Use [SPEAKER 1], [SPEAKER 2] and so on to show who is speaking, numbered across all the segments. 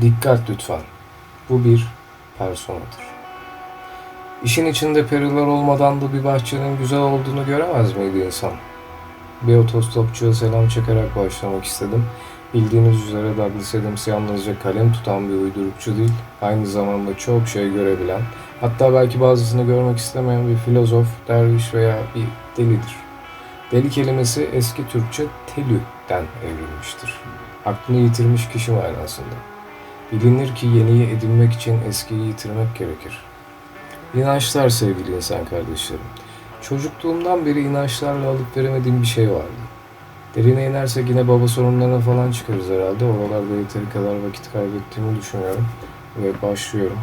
[SPEAKER 1] Dikkat lütfen. Bu bir personadır. İşin içinde periler olmadan da bir bahçenin güzel olduğunu göremez miydi insan? Bir otostopçuya selam çakarak başlamak istedim. Bildiğiniz üzere Douglas Adams yalnızca kalem tutan bir uydurukçu değil, aynı zamanda çok şey görebilen, hatta belki bazısını görmek istemeyen bir filozof, derviş veya bir delidir. Deli kelimesi eski Türkçe telü'den evrilmiştir. Aklını yitirmiş kişi manasında. Bilinir ki yeniyi edinmek için eskiyi yitirmek gerekir. İnançlar sevgili insan kardeşlerim. Çocukluğumdan beri inançlarla alıp veremediğim bir şey vardı. Derine inersek yine baba sorunlarına falan çıkarız herhalde. Oralarda yeteri kadar vakit kaybettiğimi düşünüyorum ve başlıyorum.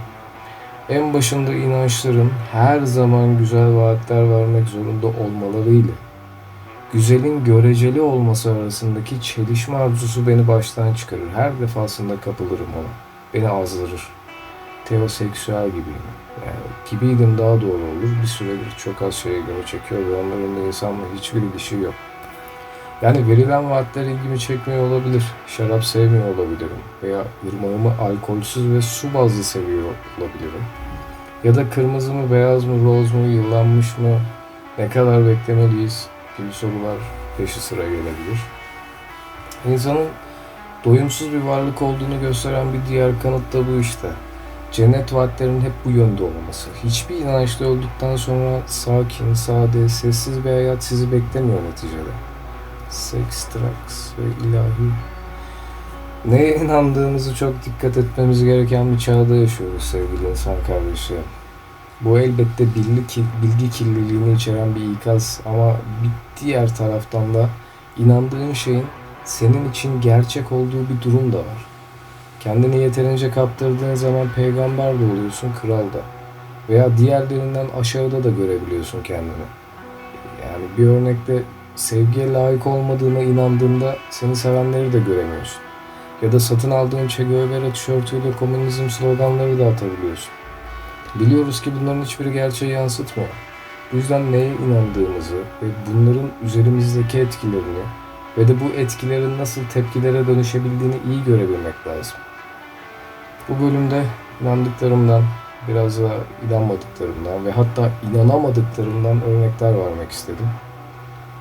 [SPEAKER 1] En başında inançların her zaman güzel vaatler vermek zorunda olmalarıyla güzelin göreceli olması arasındaki çelişme arzusu beni baştan çıkarır. Her defasında kapılırım ona. Beni azdırır. Teoseksüel gibiyim. Yani gibiydim daha doğru olur. Bir süredir çok az şeye ilgimi çekiyor ve onların da insanla hiçbir ilişiği yok. Yani verilen vaatler ilgimi çekmiyor olabilir. Şarap sevmiyor olabilirim. Veya ırmağımı alkolsüz ve su bazlı seviyor olabilirim. Ya da kırmızı mı, beyaz mı, roz mu, yıllanmış mı, ne kadar beklemeliyiz gibi sorular peşi sıra gelebilir. İnsanın doyumsuz bir varlık olduğunu gösteren bir diğer kanıt da bu işte. Cennet vaatlerinin hep bu yönde olması. Hiçbir inançlı öldükten sonra sakin, sade, sessiz bir hayat sizi beklemiyor neticede. Seks, drugs ve ilahi. Neye inandığımızı çok dikkat etmemiz gereken bir çağda yaşıyoruz sevgili insan kardeşlerim. Bu elbette bilgi, bilgi kirliliğini içeren bir ikaz ama bir diğer taraftan da inandığın şeyin senin için gerçek olduğu bir durum da var. Kendini yeterince kaptırdığın zaman peygamber de oluyorsun, kral da. Veya diğerlerinden aşağıda da görebiliyorsun kendini. Yani bir örnekte sevgiye layık olmadığına inandığında seni sevenleri de göremiyorsun. Ya da satın aldığın Che Guevara tişörtüyle komünizm sloganları da atabiliyorsun. Biliyoruz ki bunların hiçbiri gerçeği yansıtmıyor. Bu yüzden neye inandığımızı ve bunların üzerimizdeki etkilerini ve de bu etkilerin nasıl tepkilere dönüşebildiğini iyi görebilmek lazım. Bu bölümde inandıklarımdan, biraz da inanmadıklarımdan ve hatta inanamadıklarımdan örnekler vermek istedim.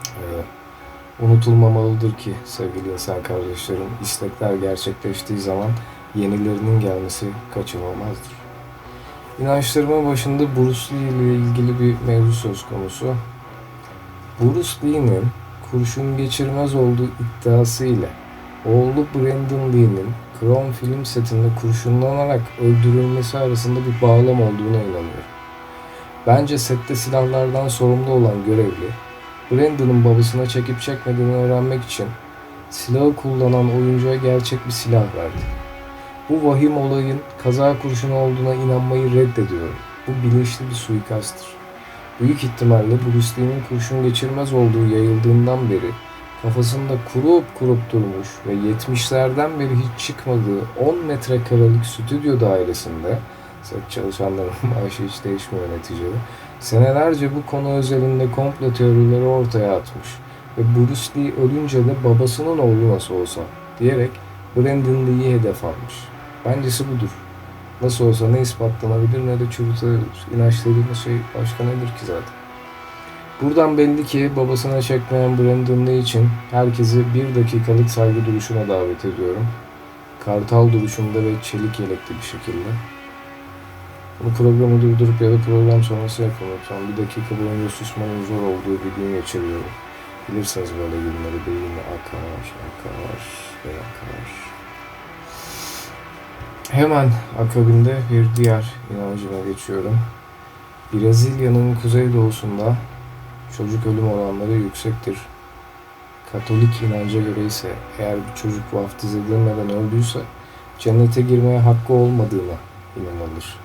[SPEAKER 1] Ee, unutulmamalıdır ki sevgili insan kardeşlerim, istekler gerçekleştiği zaman yenilerinin gelmesi kaçınılmazdır. İnançlarımın başında Bruce Lee ile ilgili bir mevzu söz konusu. Bruce Lee'nin kurşun geçirmez olduğu iddiasıyla oğlu Brandon Lee'nin Crown film setinde kurşunlanarak öldürülmesi arasında bir bağlam olduğuna inanıyorum. Bence sette silahlardan sorumlu olan görevli, Brandon'ın babasına çekip çekmediğini öğrenmek için silahı kullanan oyuncuya gerçek bir silah verdi. Bu vahim olayın kaza kurşunu olduğuna inanmayı reddediyorum. Bu bilinçli bir suikasttır. Büyük ihtimalle Bruce kurşun geçirmez olduğu yayıldığından beri kafasında kurup kurup durmuş ve 70'lerden beri hiç çıkmadığı 10 metrekarelik stüdyo dairesinde çalışanların maaşı hiç değişmiyor neticede. Senelerce bu konu özelinde komplo teorileri ortaya atmış ve Bruce Lee ölünce de babasının oğlu nasıl olsa diyerek Brandon Lee'yi hedef almış. Bencesi budur. Nasıl olsa ne ispatlanabilir ne de çürütülebilir. İnanç dediğimiz şey başka nedir ki zaten? Buradan belli ki babasına çekmeyen Brandon Lee için herkesi bir dakikalık saygı duruşuna davet ediyorum. Kartal duruşunda ve çelik yelekli bir şekilde. Bu programı durdurup ya da program sonrası yapın lütfen. Bir dakika boyunca susmanın zor olduğu bir gün geçiriyorum. Bilirsiniz böyle günleri beyni akar, akar ve akar. Hemen akabinde bir diğer inancıma geçiyorum. Brezilya'nın kuzeydoğusunda çocuk ölüm oranları yüksektir. Katolik inanca göre ise eğer bir çocuk vaftiz edilmeden öldüyse cennete girmeye hakkı olmadığına inanılır.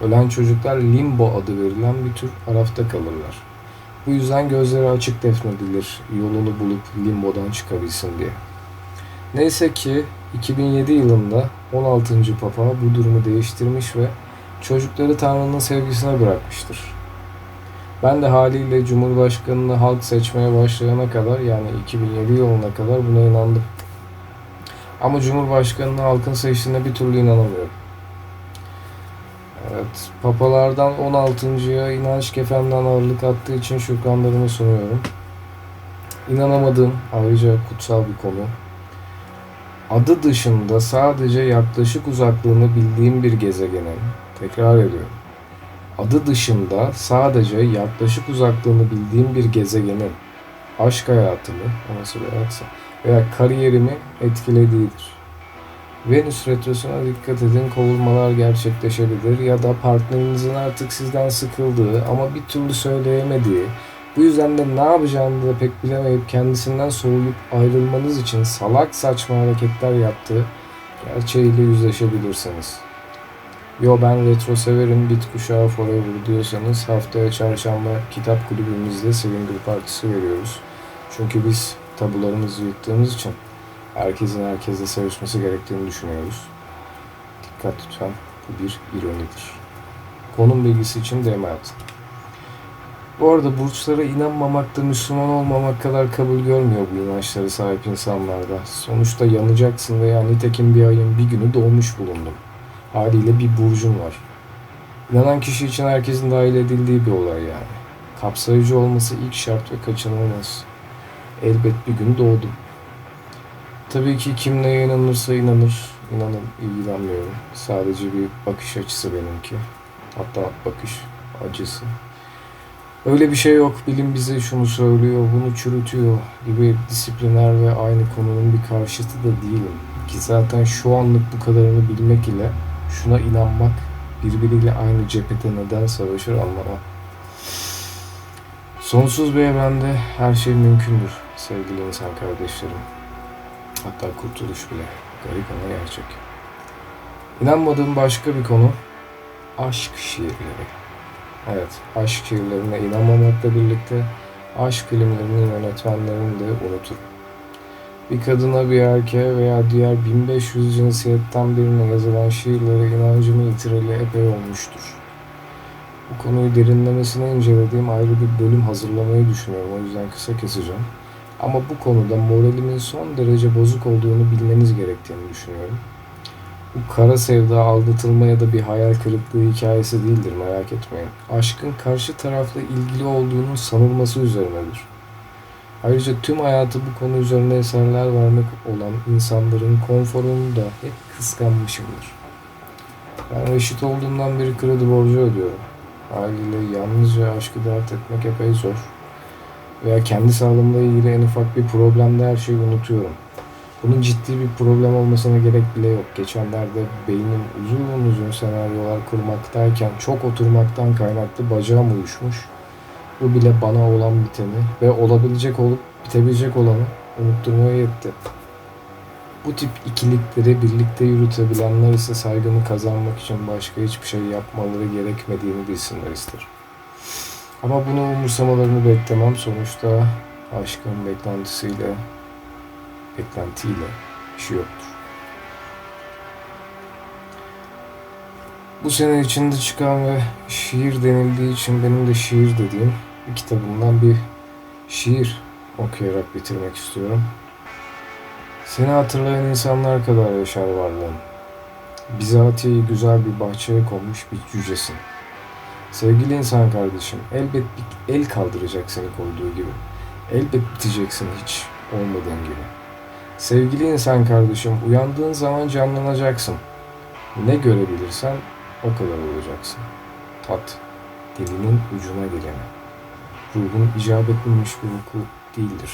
[SPEAKER 1] Ölen çocuklar limbo adı verilen bir tür arafta kalırlar. Bu yüzden gözleri açık defnedilir yolunu bulup limbodan çıkabilsin diye. Neyse ki 2007 yılında 16. Papa bu durumu değiştirmiş ve çocukları Tanrı'nın sevgisine bırakmıştır. Ben de haliyle Cumhurbaşkanını halk seçmeye başlayana kadar yani 2007 yılına kadar buna inandım. Ama Cumhurbaşkanı'nı halkın seçtiğine bir türlü inanamıyorum. Evet, papalardan 16.ya inanç kefemden ağırlık attığı için şükranlarımı sunuyorum. İnanamadığım ayrıca kutsal bir konu. Adı dışında sadece yaklaşık uzaklığını bildiğim bir gezegenin, tekrar ediyorum. Adı dışında sadece yaklaşık uzaklığını bildiğim bir gezegenin aşk hayatımı, o nasıl bir hayatsa, veya kariyerimi etkilediğidir. Venüs retrosuna dikkat edin kovulmalar gerçekleşebilir ya da partnerinizin artık sizden sıkıldığı ama bir türlü söyleyemediği bu yüzden de ne yapacağını da pek bilemeyip kendisinden soğuyup ayrılmanız için salak saçma hareketler yaptığı gerçeğiyle yüzleşebilirsiniz. Yo ben retro severim bit kuşağı forever diyorsanız haftaya çarşamba kitap kulübümüzde Swinger Partisi veriyoruz. Çünkü biz tabularımızı yıktığımız için herkesin herkesle sevişmesi gerektiğini düşünüyoruz. Dikkat lütfen bu bir ironidir. Konum bilgisi için DM atın. Bu arada burçlara inanmamak da Müslüman olmamak kadar kabul görmüyor bu inançlara sahip insanlarda. Sonuçta yanacaksın veya nitekim bir ayın bir günü doğmuş bulundum. Haliyle bir burcun var. İnanan kişi için herkesin dahil edildiği bir olay yani. Kapsayıcı olması ilk şart ve kaçınılmaz. Elbet bir gün doğdum. Tabii ki kim neye inanırsa inanır. İnanın ilgilenmiyorum. Sadece bir bakış açısı benimki. Hatta bakış acısı. Öyle bir şey yok. Bilim bize şunu söylüyor, bunu çürütüyor gibi disipliner ve aynı konunun bir karşıtı da değilim. Ki zaten şu anlık bu kadarını bilmek ile şuna inanmak birbiriyle aynı cephete neden savaşır anlamam. Sonsuz bir evrende her şey mümkündür sevgili insan kardeşlerim. Hatta kurtuluş bile. Garip ama gerçek. İnanmadığım başka bir konu aşk şiirleri. Evet, aşk şiirlerine inanmamakla birlikte aşk filmlerinin yönetmenlerini de unuturum. Bir kadına bir erkeğe veya diğer 1500 cinsiyetten birine yazılan şiirlere inancımı yitireli epey olmuştur. Bu konuyu derinlemesine incelediğim ayrı bir bölüm hazırlamayı düşünüyorum. O yüzden kısa keseceğim. Ama bu konuda moralimin son derece bozuk olduğunu bilmeniz gerektiğini düşünüyorum. Bu kara sevda aldatılma ya da bir hayal kırıklığı hikayesi değildir merak etmeyin. Aşkın karşı tarafla ilgili olduğunun sanılması üzerinedir. Ayrıca tüm hayatı bu konu üzerine eserler vermek olan insanların konforunu da hep kıskanmışımdır. Ben reşit olduğumdan beri kredi borcu ödüyorum. Haliyle yalnızca aşkı dert etmek epey zor. Veya kendi sağlığımla ilgili en ufak bir problemde her şeyi unutuyorum. Bunun ciddi bir problem olmasına gerek bile yok. Geçenlerde beynim uzun uzun senaryolar kurmaktayken çok oturmaktan kaynaklı bacağım uyuşmuş. Bu bile bana olan biteni ve olabilecek olup bitebilecek olanı unutturmaya yetti. Bu tip ikilikleri birlikte yürütebilenler ise saygımı kazanmak için başka hiçbir şey yapmaları gerekmediğini bilsinler isterim. Ama bunu umursamalarını beklemem. Sonuçta aşkın beklentisiyle, beklentiyle işi yoktur. Bu sene içinde çıkan ve şiir denildiği için benim de şiir dediğim bir kitabımdan bir şiir okuyarak bitirmek istiyorum. Seni hatırlayan insanlar kadar yaşar varlığın. Bizatihi güzel bir bahçeye konmuş bir cücesin. Sevgili insan kardeşim, elbet bir el kaldıracak seni koyduğu gibi. Elbet biteceksin hiç olmadığın gibi. Sevgili insan kardeşim, uyandığın zaman canlanacaksın. Ne görebilirsen o kadar olacaksın. Tat, dilinin ucuna geleni. Ruhun icap etmemiş bir vuku değildir.